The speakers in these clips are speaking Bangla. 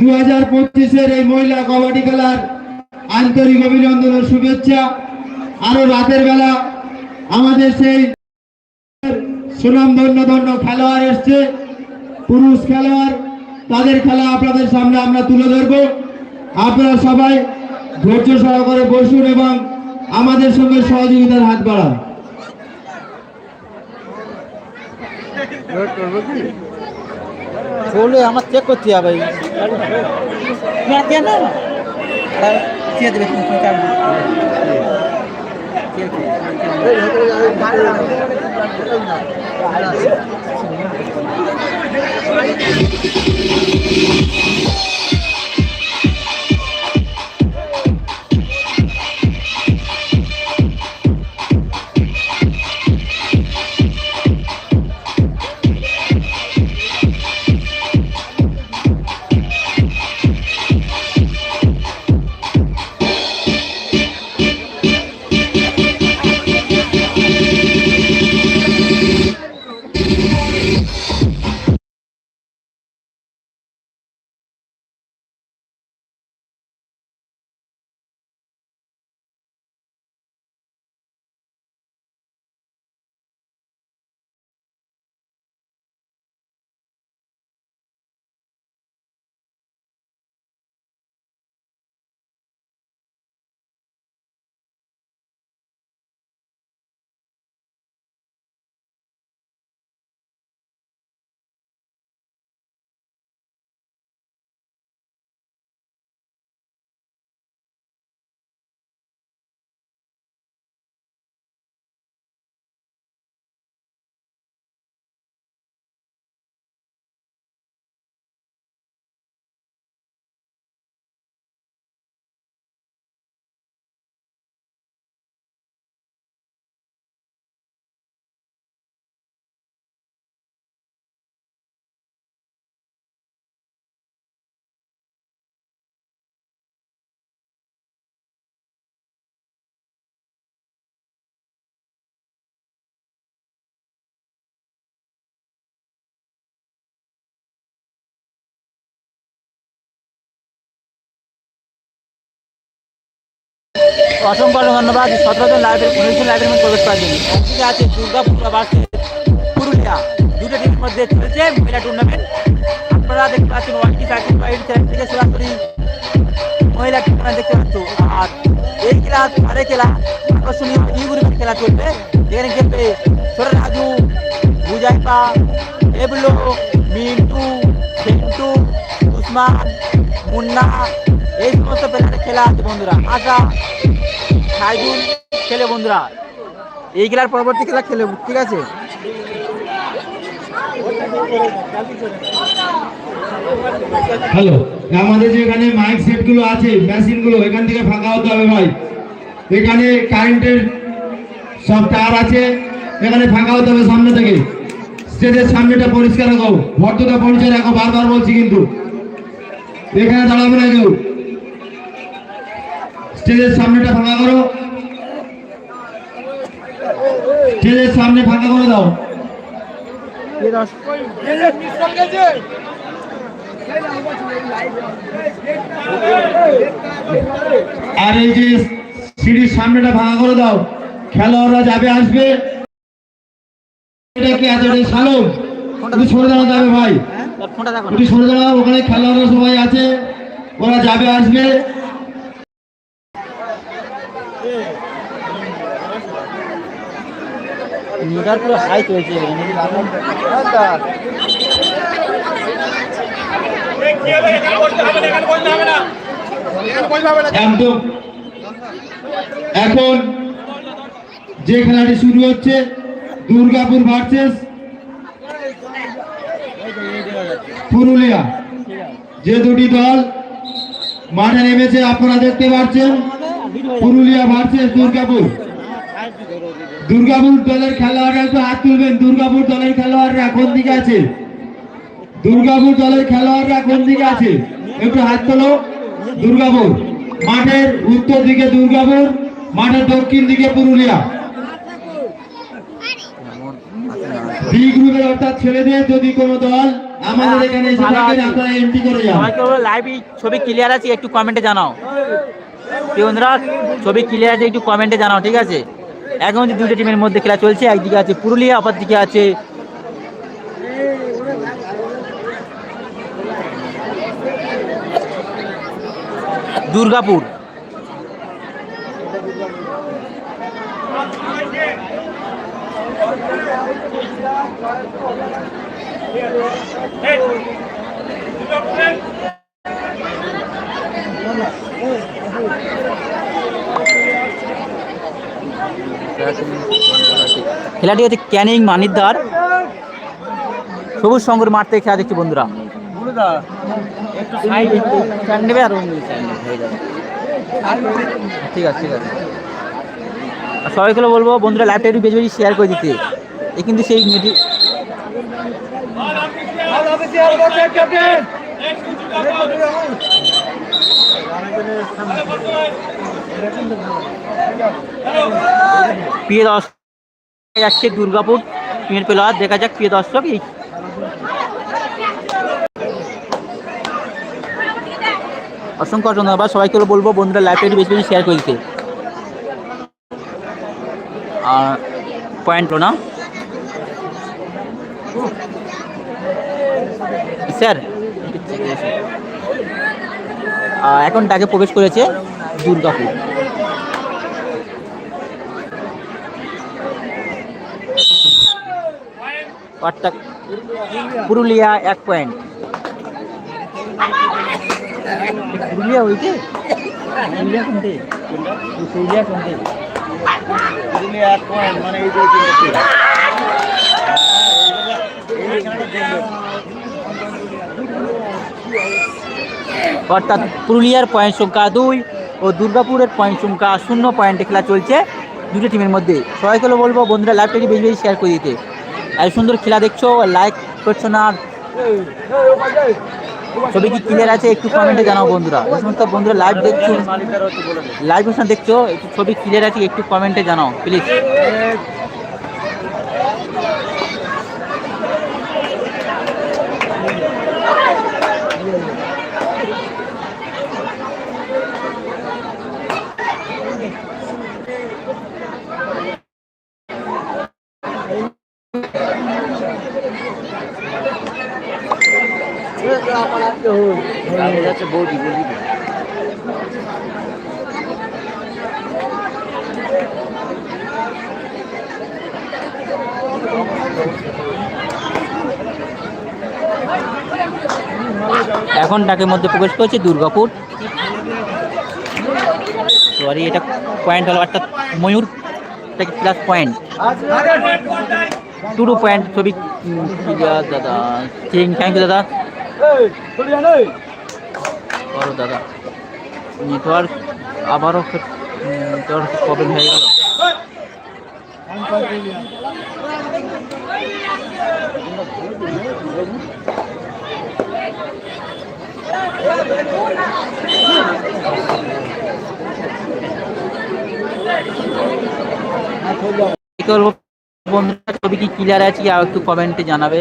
দু হাজার পঁচিশের এই মহিলা কবাডি খেলার আন্তরিক অভিনন্দন ও শুভেচ্ছা আরও রাতের বেলা আমাদের সেই সুনাম ধন্য ধন্য খেলোয়াড় এসছে পুরুষ খেলোয়াড় তাদের খেলা আপনাদের সামনে আমরা তুলে ধরবো আপনারা সবাই ধৈর্য সহকারে বসুন এবং আমাদের সঙ্গে সহযোগিতার হাত বাড়ান বলে আমার চেক করতে হবে Thank দেবে অসংখ্য ধন্যবাদ। সতেরো জন লাইব্রেরি উনিশজন লাইব্রেরি প্রবেশ করার জন্য। একদিকে আছে দুর্গাপুর বাসে, পুরুলিয়া। দুটো টিমের মধ্যে চলছে মহিলা টুর্নামেন্ট আপনারা দেখতে পাচ্ছেন ওয়াইটি সাইকেল ওয়াইট থেকে সরাসরি মহিলা টুর্নামেন্ট দেখতে পাচ্ছ। আর এই খেলা, আরে খেলা, আকর্ষণীয় ই গ্রুপের খেলা চলবে। যেখানে খেলবে ছোট রাজু বুজাইপা এবলো মিন্টু, সেন্টু, উসমান, মুন্না এই সমস্ত প্লেয়ারের খেলা আছে বন্ধুরা, আশা, সাইদুল খেলে বন্ধুরা। এই খেলার পরবর্তী খেলা খেলে, ঠিক আছে? হ্যালো আমাদের যে এখানে মাইক সেটগুলো আছে মেশিনগুলো, এখান থেকে ফাঁকা হতে হবে ভাই। এখানে কারেন্টের সব তার আছে, এখানে ফাঁকা হতে হবে সামনে থেকে। স্টেজের সামনেটা পরিষ্কার রাখো ভদ্রতা পরিচয় রাখো, বারবার বলছি কিন্তু। এখানে দাঁড়াবে না কেউ। স্টেজের সামনেটা ফাঁকা করো। স্টেজের সামনে ফাঁকা করে দাও। আর এই যে সিঁড়ির সামনেটা ভাঙা করে দাও। খেলোয়াড়রা যাবে আসবে। এটা কি এটা সালম। একটু সরে দাঁড়াতে হবে ভাই। ফোনটা একটু সরে দাঁড়াও ওখানে খেলোয়াড়রা সবাই আছে। ওরা যাবে আসবে। মিটার পুরো একদম এখন যে খেলাটি শুরু হচ্ছে, দুর্গাপুর ভার্সেস পুরুলিয়া। যে দুটি দল মাঠে নেমেছে, আপনারা দেখতে পাচ্ছেন। পুরুলিয়া ভার্সেস দুর্গাপুর। দুর্গাপুর দলের খেলোয়াড়রা একটু হাত তুলবেন। দুর্গাপুর দলের খেলোয়াড়রা কোন দিকে আছে? দুর্গাপুর দলের খেলোয়াড়রা কোন দিকে আছে? একটু হাত তোলো। দুর্গাপুর, মাঠের উত্তর দিকে দুর্গাপুর, মাঠের দক্ষিণ দিকে পুরুলিয়া। বি গ্রুপের অর্থাৎ যদি কোনো দল আমাদের এখানে এসে থাকেন আপনারা এন্ট্রি করে যান। ছবি ক্লিয়ার আছে, একটু কমেন্টে জানাও। প্রিয় বন্ধুরা, ছবি ক্লিয়ার আছে, একটু কমেন্টে জানাও, ঠিক আছে? এখন যে দুটো টিমের মধ্যে খেলা চলছে, একদিকে আছে পুরুলিয়া অপর দিকে আছে দুর্গাপুর। খেলাটি হচ্ছে ক্যানিং মানিকদার। সবুজ সংঘের মাঠ থেকে খেলা দেখছি বন্ধুরা। নেবে আর। ঠিক আছে ঠিক আছে। আর সবাইকে বলব বন্ধুরা লাইভটা একটু বেশি বেশি শেয়ার করে দিতে। এ কিন্তু সেই মেয়েটি প্রিয় দর্শক যাচ্ছে দুর্গাপুর টিমের প্লেয়ার, দেখা যাক, প্রিয় দর্শক, এই অসংখ্য ধন্যবাদ, সবাইকে বলব, বন্ধুরা লাইভটা বেশি বেশি শেয়ার করে দিতে। আর পয়েন্ট না? স্যার এখন ডাকে প্রবেশ করেছে দুর্গাপুর। পাট্টা পুরুলিয়া এক পয়েন্ট পুরুলিয়া হইতে পুরুলিয়া কোনটে? পুরুলিয়া কোনটে? অর্থাৎ পুরুলিয়ার পয়েন্ট সংখ্যা দুই ও দুর্গাপুরের পয়েন্ট সংখ্যা শূন্য পয়েন্টে খেলা চলছে দুটো টিমের মধ্যে। সবাইকে বলব বন্ধুরা লাইভটাকে বেশি বেশি শেয়ার করে দিতে। আর সুন্দর খেলা দেখছ লাইক করছ না ছবি কি ক্লিয়ার আছে একটু কমেন্টে জানাও বন্ধুরা। এই সমস্ত বন্ধুরা লাইভ দেখছ লাইভ অনুষ্ঠান দেখছ, একটু ছবি ক্লিয়ার আছে একটু কমেন্টে জানাও প্লিজ এখন ডাকের মধ্যে প্রবেশ করছে দুর্গাপুর। সরি এটা পয়েন্ট হলো অর্থাৎ ময়ূর plus point two two point ছবি দাদা থ্যাংক ইউ দাদা। করো দাদা নেটওয়ার্ক আবারও নেটওয়ার্ক প্রবলেম হয়ে গেল। কি করব বন্ধুরা, ছবি কি ক্লিয়ার আছে? আর একটু কমেন্টে জানাবে।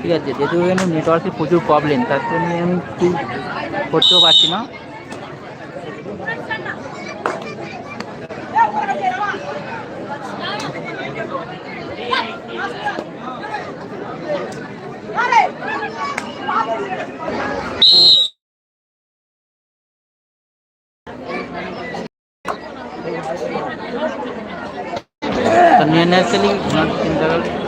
ঠিক আছে, যেহেতু এখানে নেটওয়ার্কের প্রচুর প্রবলেম তার জন্য আমি কিছু করতেও পারছি না। তো নিয়ে নেসেলি চিন্তা করা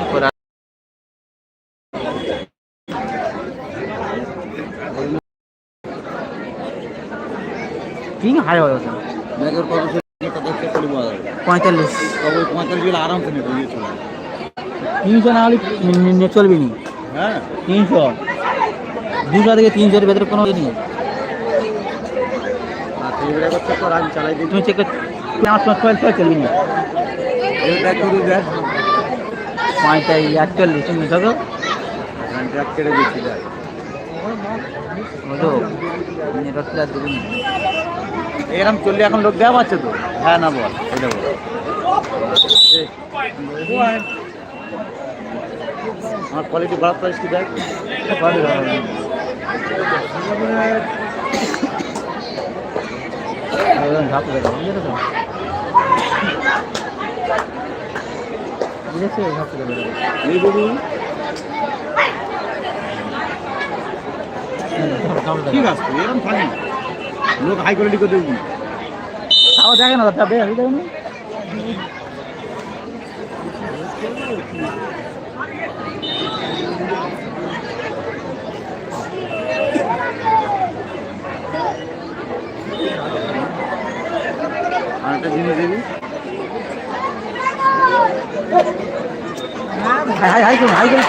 হারে হয়ে গেছে। ব্যাগের কত পঁয়তাল্লিশ। তবে পঁয়তাল্লিশ জেলা আরামসে চলে তিনশো না হলে নে- নে- চলবে নি। হ্যাঁ। তিনশো। দুশো থেকে তিনশোর ভেতরে কোনো ইয়ে নেই। তুমি চেক আমার ছয় ছয় না পঁয়তাল্লিশ আটচল্লিশ তুমি দেখো কেটে দিচ্ছি এরকম চললে এখন লোক দেওয়া পাচ্ছে তো? হ্যাঁ না বল এটা বল আমার কোয়ালিটি বাড়ার প্রাইস কি দেখ? ঠিক আছে এরকম থাকি লোক হাই কোয়ালিটি করে দেবি। তাও দেখে না দাদা দেখে দেখুন আর একটা জিনিস দেবি হাই হাই হাই করুন হাই করুন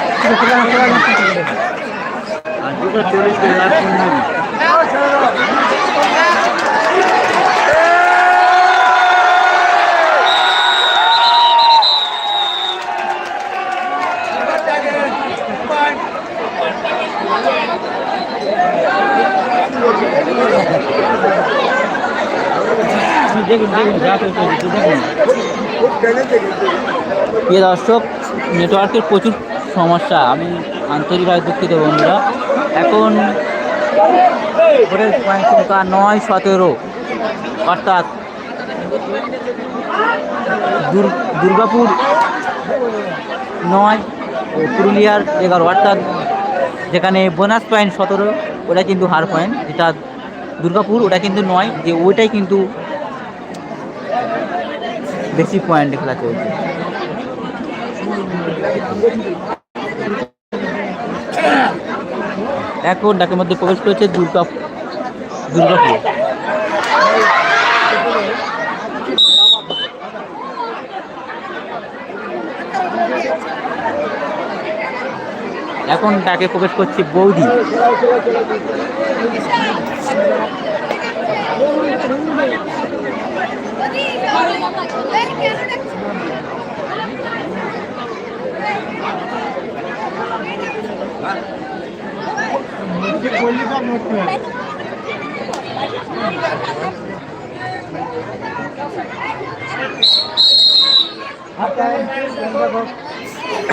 আর দুটো চল্লিশ করে লাস্ট করে নেবি দেখুন দেখুন যা করতে দেখুন প্রিয় দর্শক নেটওয়ার্কের প্রচুর সমস্যা। আমি আন্তরিকভাবে দুঃখিত, বন্ধুরা। এখন পয়েন্ট সংখ্যা নয়, সতেরো। অর্থাৎ দুর- দুর্গাপুর নয় ও পুরুলিয়ার এগারো। অর্থাৎ যেখানে বোনাস পয়েন্ট সতেরো, ওটা কিন্তু হার পয়েন্ট যেটা দুর্গাপুর, ওটা কিন্তু নয়, যে ওইটাই কিন্তু বেশি পয়েন্ট খেলা চলছে। এখন ডাকের মধ্যে প্রবেশ করেছে দুর্গা দুর্গাপুর। এখন ডাকে প্রবেশ করছে বৌদি।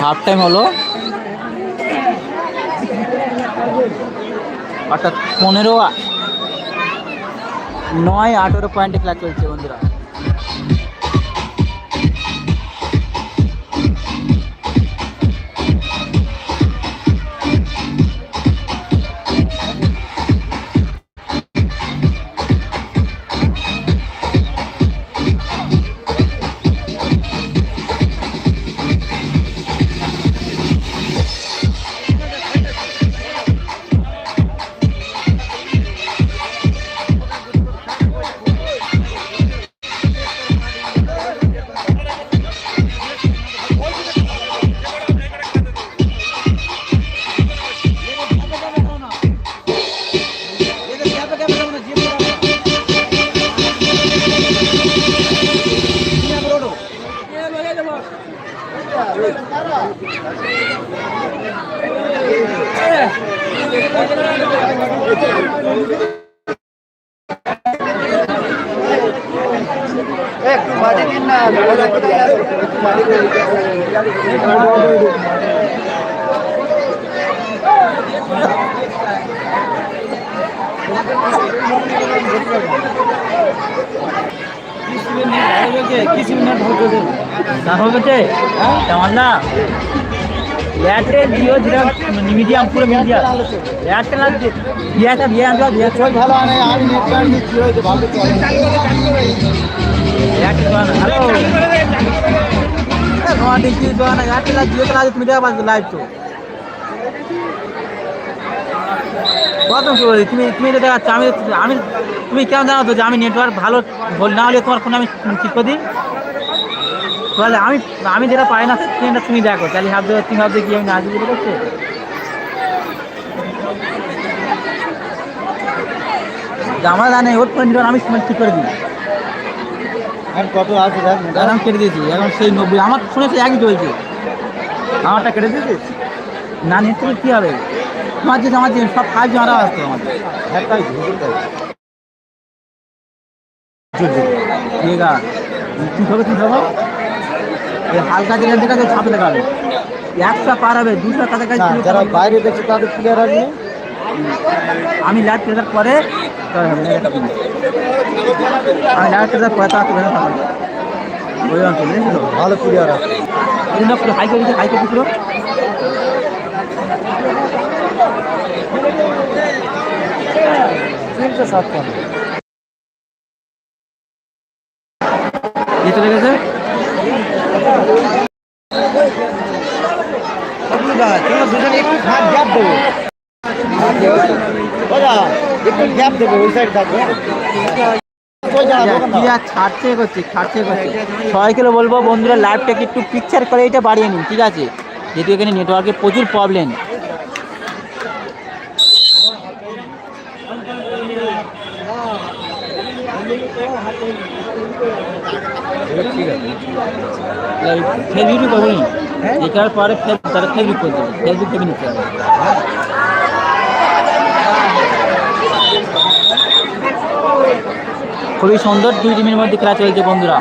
হাফ টাইম হলো। অর্থাৎ পনেরো নয় আঠেরো পয়েন্টে খেলা চলছে। হচ্ছে? তেমন না এয়ারটেল জিও যেটা মিডিয়াম পুরো মিডিয়াম। এয়ারটেল আর জিয়াটা জিয়া আনতে জিয়া ভালো আনে আমি নেটওয়ার্ক দিচ্ছি হয়তো ভালো চলে। এয়ারটেল হ্যালো। তোমার দেখছি না এয়ারটেল আর জিও তো তুমি লাইভ তো কত তুমি তুমি তো দেখাচ্ছ আমি আমি তুমি কেন জানো তো যে আমি নেটওয়ার্ক ভালো না হলে তোমার ফোনে আমি ঠিক করে দিই? তাহলে আমি আমি যেটা পাই না সেটা তুমি দেখো। তাহলে ভাবতে তুমি ভাবতে কি আমি না বুঝতে পারছ আমার জানে ওর ফোন আমি সময় ঠিক করে দিই। আর কত আছে দেখ আমি কেটে দিয়েছি এখন সেই নব্বই আমার শুনেছি একই চলছে। আমারটা কেটে দিয়েছিস? না থেকে কী হবে? তোমার যে আমার সব ফাইভ জি মারা আসতো আমার একটাই তাই ঠিক আছে হবে এই হালকা যেটা দেখা যায় ছাপে দেখাবে একশো পার হবে দুশো কাছাকাছি যারা বাইরে দেখছে তাদের প্লেয়ার আসবে আমি লাইভ ক্রেতার পরে হবে হবে। আমি লাইভ ক্রেতার পরে তার হবে ওই অঞ্চল ভালো প্লেয়ার আছে। হাই করে হাই করে। তিনশো গেছে? ছাড়ছে করছি সবাইকে বলব বন্ধুরা লাইভটাকে একটু পিকচার করে এটা বাড়িয়ে নিন, ঠিক আছে? যেহেতু এখানে নেটওয়ার্কের প্রচুর প্রবলেম ফেসবুক করব এটার পরে তারা ফেসবুক করে দেবে। ফেসবুক থেকে নিতে হবে। খুবই সুন্দর দুই টিমের মধ্যে খেলা চলছে বন্ধুরা।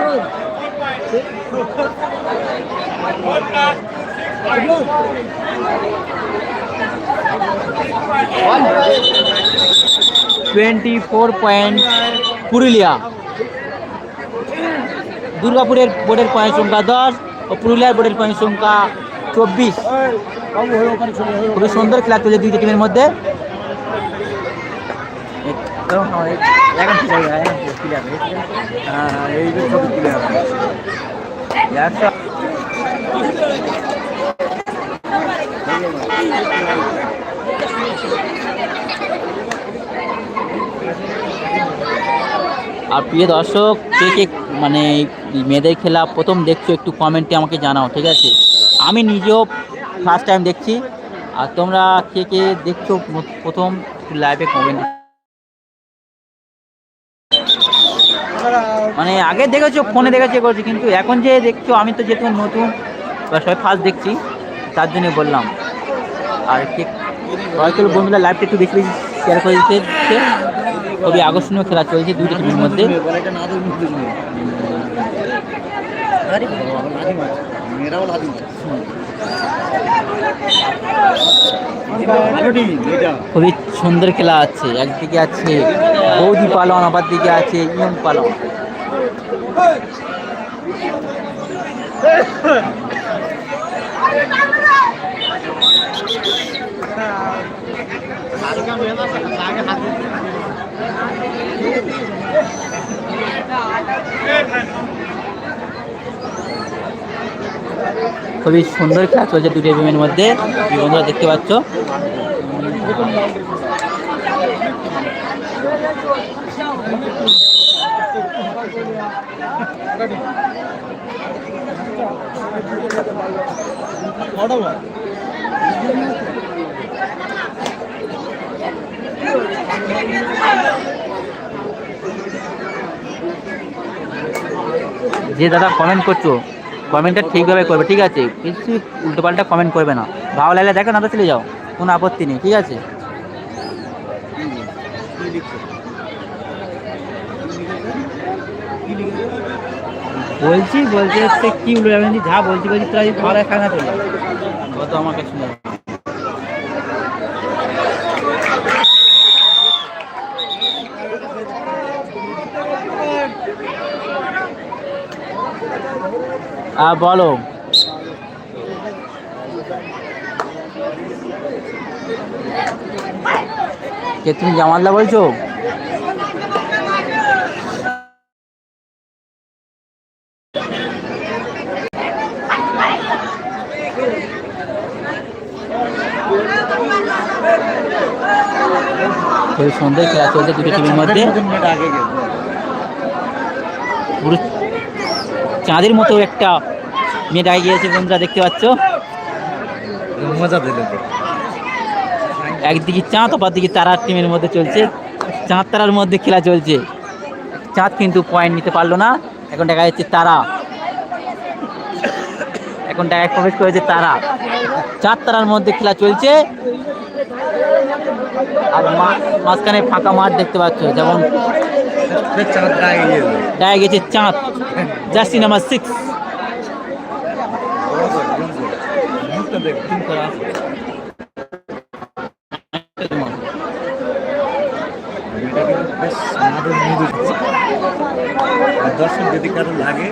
টোয়েন্টি ফোর পয়েন্ট পুরুলিয়া দুর্গাপুরের বোর্ডের পয়েন্ট সংখ্যা দশ ও পুরুলিয়ার বোর্ডের পয়েন্ট সংখ্যা চব্বিশ। খুবই সুন্দর খেলা চলছে দুইটি টিমের মধ্যে। একশো আর প্রিয় দর্শক, কে কে মানে মেয়েদের খেলা প্রথম দেখছ একটু কমেন্টে আমাকে জানাও, ঠিক আছে? আমি নিজেও ফার্স্ট টাইম দেখছি। আর তোমরা কে কে দেখছ প্রথম লাইভে কমেন্ট মানে আগে দেখেছ ফোনে দেখেছ করছি কিন্তু এখন যে দেখছ, আমি তো যেহেতু নতুন, বা সবাই ফার্স্ট দেখছি, তার জন্য বললাম। আর কে বন্ধুরা লাইভটা একটু বেশি বেশি শেয়ার করে দিতে। খুবই আকর্ষণীয় খেলা চলছে দুইটা টিমের মধ্যে। খুবই সুন্দর খেলা আছে। একদিকে আছে বৌদি পালন আবার দিকে আছে ইয়ং পালন। খুবই সুন্দর খেলা চলছে দুটো টিমের মধ্যে। বন্ধুরা দেখতে পাচ্ছ। যে দাদা কমেন্ট করছ কমেন্টটা ঠিকভাবে করবে, ঠিক আছে? কিছু উল্টোপাল্টা কমেন্ট করবে না। ভালো লাগলে দেখো না তো চলে যাও। কোনো আপত্তি নেই, ঠিক আছে? বলছি বলছি হচ্ছে কি আমি যা বলছি বলছি যদি ভালো খানা কত আমাকে শুনে। বলো। কে তুমি জামাল্লা বলছো? সুন্দর খেলা চলছে দুটো টিমের মধ্যে। পুরো চাঁদের মতো একটা মেয়ে ডাকে গিয়েছে বন্ধুরা দেখতে পাচ্ছ? মজা দিল একদিকে চাঁদ অপর দিকে তারার টিমের মধ্যে চলছে। চাঁদ তারার মধ্যে খেলা চলছে। চাঁদ কিন্তু পয়েন্ট নিতে পারল না। এখন দেখা যাচ্ছে তারা। এখন ডাইরেক্ট প্রবেশ করেছে তারা। চাঁদ তারার মধ্যে খেলা চলছে। আর মাঝখানে ফাঁকা মাঠ দেখতে পাচ্ছ যেমন চাঁদ জার্সি নাম্বার সিক্স দর্শক যদি কারও লাগে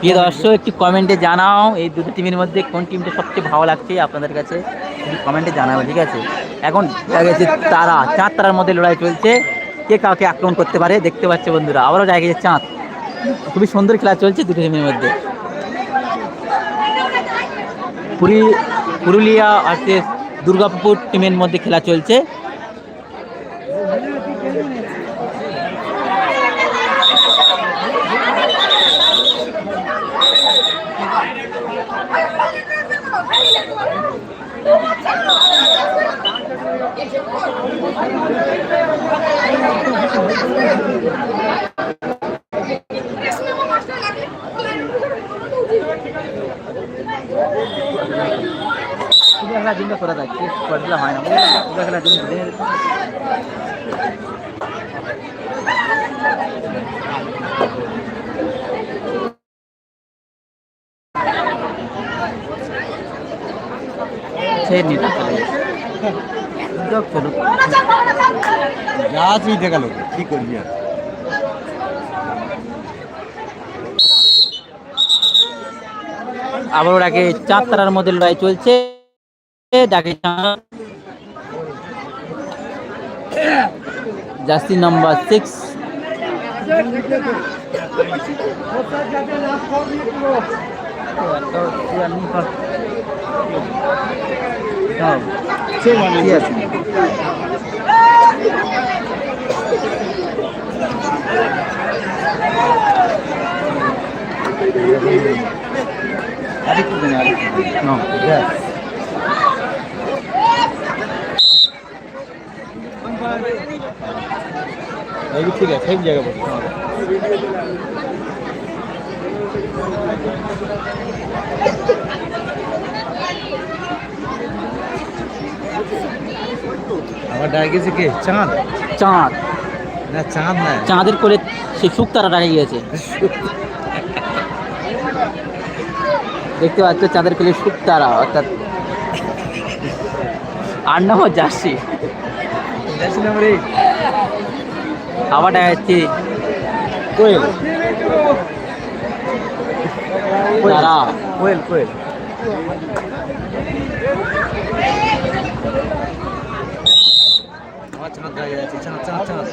প্রিয় দর্শক, একটি কমেন্টে জানাও, এই দুটো টিমের মধ্যে কোন টিমটা সবচেয়ে ভালো লাগছে আপনাদের কাছে? একটু কমেন্টে জানাবে, ঠিক আছে? এখন তারা চাঁদ তারার মধ্যে লড়াই চলছে। কে কাউকে আক্রমণ করতে পারে দেখতে পাচ্ছে বন্ধুরা, আবারও দেখা গেছে চাঁদ। খুবই সুন্দর খেলা চলছে দুটো টিমের মধ্যে। পুরী, পুরুলিয়া আর দুর্গাপুর টিমের মধ্যে খেলা চলছে। পুজো খেলার দিনটা করা যাচ্ছে খেলা হয় না পুজো খেলার দিন দিনের সেই নেতা যা কি করবি আর? আবার ওটাকে চার তারার মধ্যে লড়াই চলছে। ডাকে। Jersey number six. ঠিক আছে আরেকটু দেন আরেকটু দেন। এই ঠিক আছে সেই জায়গা আমার ডাকে গেছে কে? চাঁদ? চাঁদ। না চাঁদ না। চাঁদের কোলে সে শুক তারা ডাকে গিয়েছে। দেখতে পাচ্ছ চাঁদের কোলে শুক তারা অর্থাৎ আর নাম জার্সি। আবার দেখা যাচ্ছে কোয়েল। কোয়েল কোয়েল আমার চাঁদ দাঁড়িয়ে আছে চাঁদ চাঁদ চাঁদ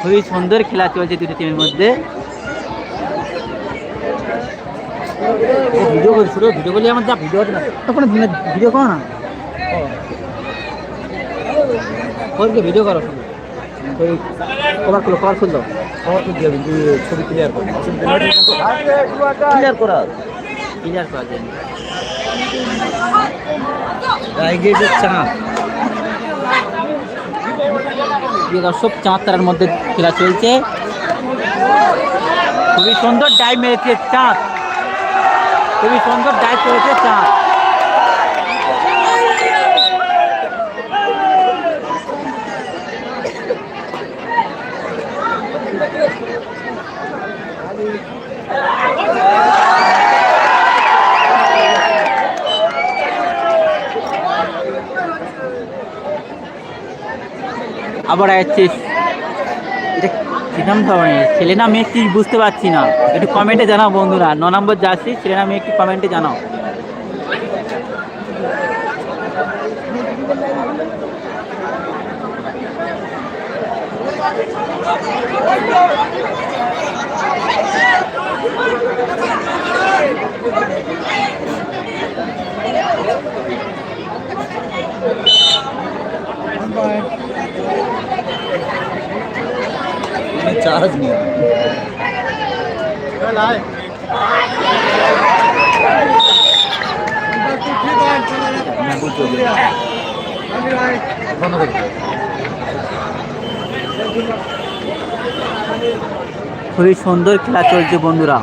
খুবই সুন্দর খেলা চলছে দুটি টিমের মধ্যে। ভিডিও করছিল ভিডিও করলে আমার যা ভিডিও আছে না তখন ভিডিও করো না? ফোনকে ভিডিও করো শুধু। ওই কভার খুলো কভার খুললো। দিয়ে ছবি ক্লিয়ার করো। ক্লিয়ার করা ক্লিয়ার চাঁদ প্রিয় দর্শক চাঁদ তারার মধ্যে খেলা চলছে। খুবই সুন্দর ডাই মেরেছে চাঁদ। খুবই সুন্দর ডাইভ করেছে চাঁদ। আবার আসছে। এটা কিরম ধরনের ছেলে না, মেয়ে কি বুঝতে পারছি না। একটু কমেন্টে জানাও বন্ধুরা। ন নম্বর যাচ্ছি ছেলে না, মেয়ে একটু কমেন্টে জানাও। চার্জ नहीं খুবই সুন্দর খেলা চলছে বন্ধুরা।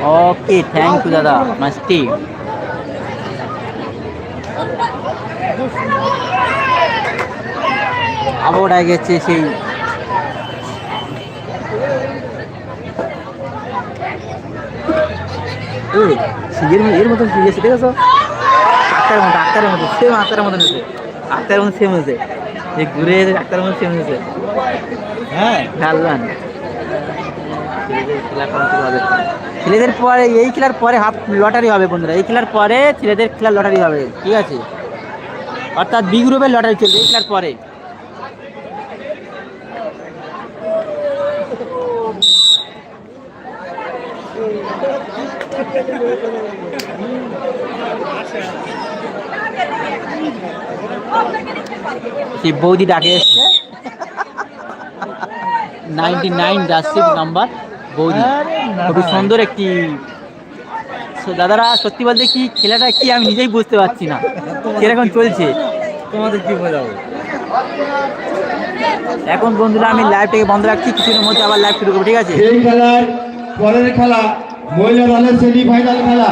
ওকে থ্যাংক ইউ দাদা মাস্টি আবার ওটা গেছে সেই এর মতন গেছে ঠিক আছে আক্তারের মতো আক্তারের মতো সেম আক্তারের মতন হয়েছে আক্তারের মতো সেম হয়েছে এই ঘুরে আক্তারের মতো সেম হয়েছে হ্যাঁ। ছেলেদের পরে এই খেলার পরে হাফ লটারি হবে বন্ধুরা। এই খেলার পরে ছেলেদের খেলার লটারি হবে ঠিক আছে? অর্থাৎ বি গ্রুপের লটারি চলবে এই খেলার পরে। সেই বৌদি ডাকে এসছে। নাইনটি নাইন জার্সির নাম্বার বৌদি খুবই সুন্দর একটি দাদারা সত্যি বলতে কি খেলাটা কি আমি নিজেই বুঝতে পারছি না। কীরকম চলছে? তোমাদের কি বোঝাবো? এখন বন্ধুরা আমি লাইভটাকে বন্ধ রাখছি কিছুদিনের মধ্যে আবার লাইভ শুরু করব ঠিক আছে? এই খেলার পরের খেলা মহিলা দলের সেমিফাইনাল খেলা।